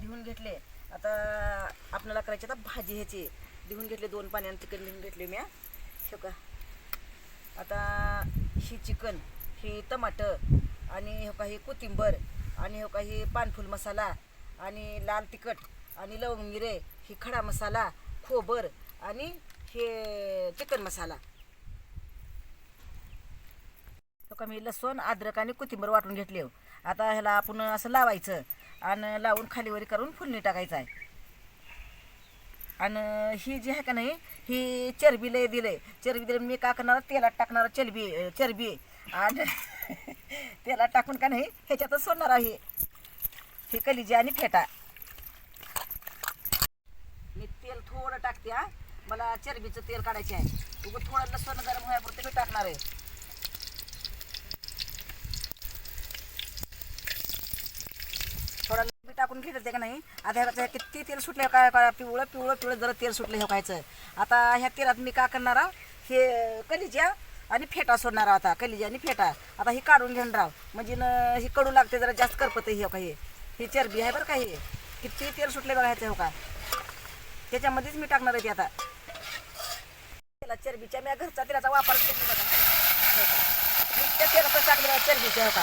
लिहून घेतले. आता आपल्याला करायचे आता भाजी ह्याची. लिहून घेतले दोन पाण्याने चिकन लिहून घेतले मी शो का आता ही चिकन ही टमाटर आणि हो काही कोथिंबर आणि हो का ही पानफूल मसाला आणि लाल तिखट आणि लवंग मिरे ही खडा मसाला खोबर आणि हे चिकन मसाला. हो का मी लसूण अद्रक आणि कोथिंबर वाटून घेतले. आता ह्याला आपण असं लावायचं. आणि लावून खालीवरी करून फुलणी टाकायचं आहे. आणि ही जी आहे का नाही ही चरबी लय दिले चरबी दिले मी का करणार तेलात टाकणार चरबी चरबी. आणि तेलात टाकून का नाही ह्याच्यातच सोडणार आहे. ही कलिजी आणि फेटा. मी तेल थोडं टाकते हा. मला चरबीचं तेल काढायचे आहे. उगं थोडं लसूण गरम व्हायपुरते मी टाकणार आहे. थोडा बी टाकून घेतलं का नाही? आता ह्याचं किती तेल सुटले हो, काय काय पिवळं पिवळं पिवळं जरा तेल सुटलं हे हो, खायचं. आता ह्या तेलात मी का करणार हे कलिजा आणि फेटा सोडणार आता. कलिजा आणि फेटा. आता ही काढून घेणार राव म्हणजे न ही कडू लागते जरा जास्त करपत हे हो का हे? ही चरबी आहे बरं का हे? किती तेल सुटले बघायचं हो का? त्याच्यामध्येच मी टाकणार आहे ते आता. त्याला चरबीच्या मी घरचा तेलाचा वापर केला बघा. हो का. मी त्या तेलातच टाकलं चरबीच्या हो का?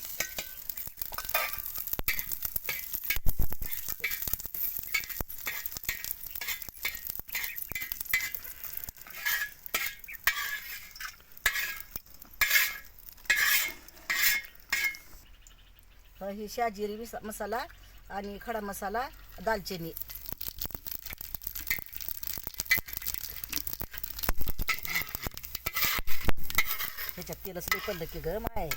का ही शाजिरी मसाला आणि खडा मसाला दालचिनी. ह्याच्यात तेलच लई पडलं की गरम आहे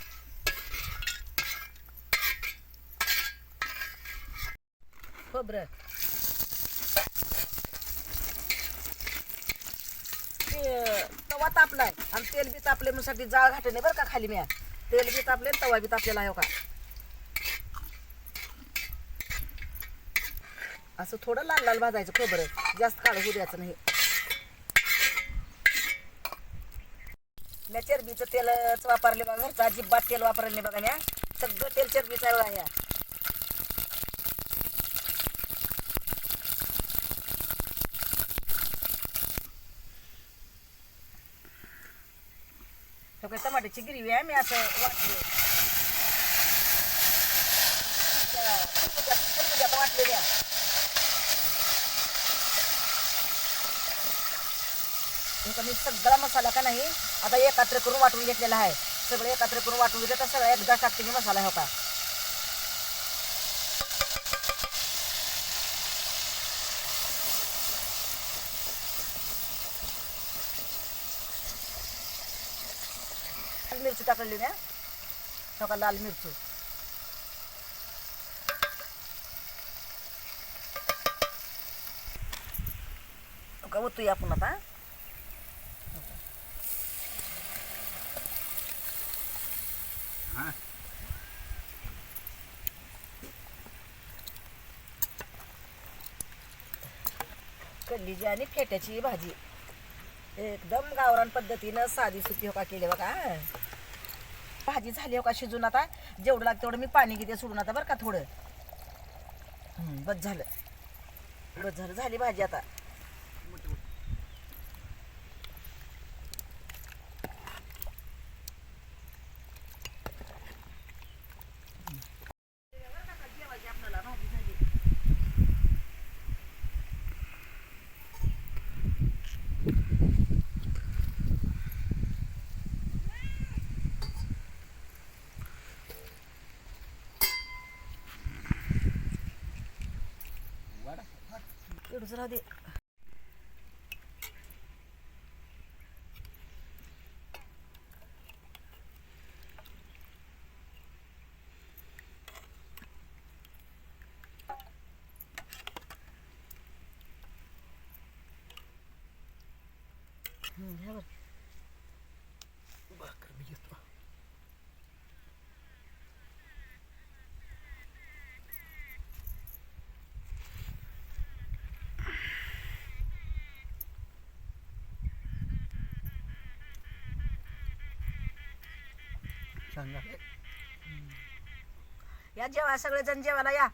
हो खोबरं ते तवा तापलाय आणि तेल बी तापले म्हणून जाळ घाटले नाही बरं का खाली म्या. तेल बी तापले तवा बी तापलेला आहे हो का. असं थोडं लाल लाल भाजायचं खोबरं. जास्त काळं होऊ द्यायचं नाही. मी चरबीचं तेलच वापरले बघा घरचं अजिबात तेल वापरले बघा म्या सगळं तेल चरबीचं आहे बघा सगळे टमाट्याची गिरवी आहे मी असं वाटलं. हे मी सगळा मसाला का नाही आता एकत्र करून वाटून घेतलेला आहे. सगळं एकत्र करून वाटून घेतलं तर सगळं एकदा टाकते मी मसाला हो का? मिरची टाकलेली ना हो का लाल मिरची. हो का ओतूया आपण आता. कल्लीची आणि फेट्याची भाजी. एकदम गावरान पद्धतीनं साधी सुकी होका केली बघा. भाजी झाली होका शिजून आता? जेवढं लागतं तेवढं मी पाणी घेते सोडून आता बरं का थोडं. बस झालं. बस झालं झाली भाजी आता. राहू दे. घ्या बरं भाकर मी या जेवा सगळेजण जेवायला या.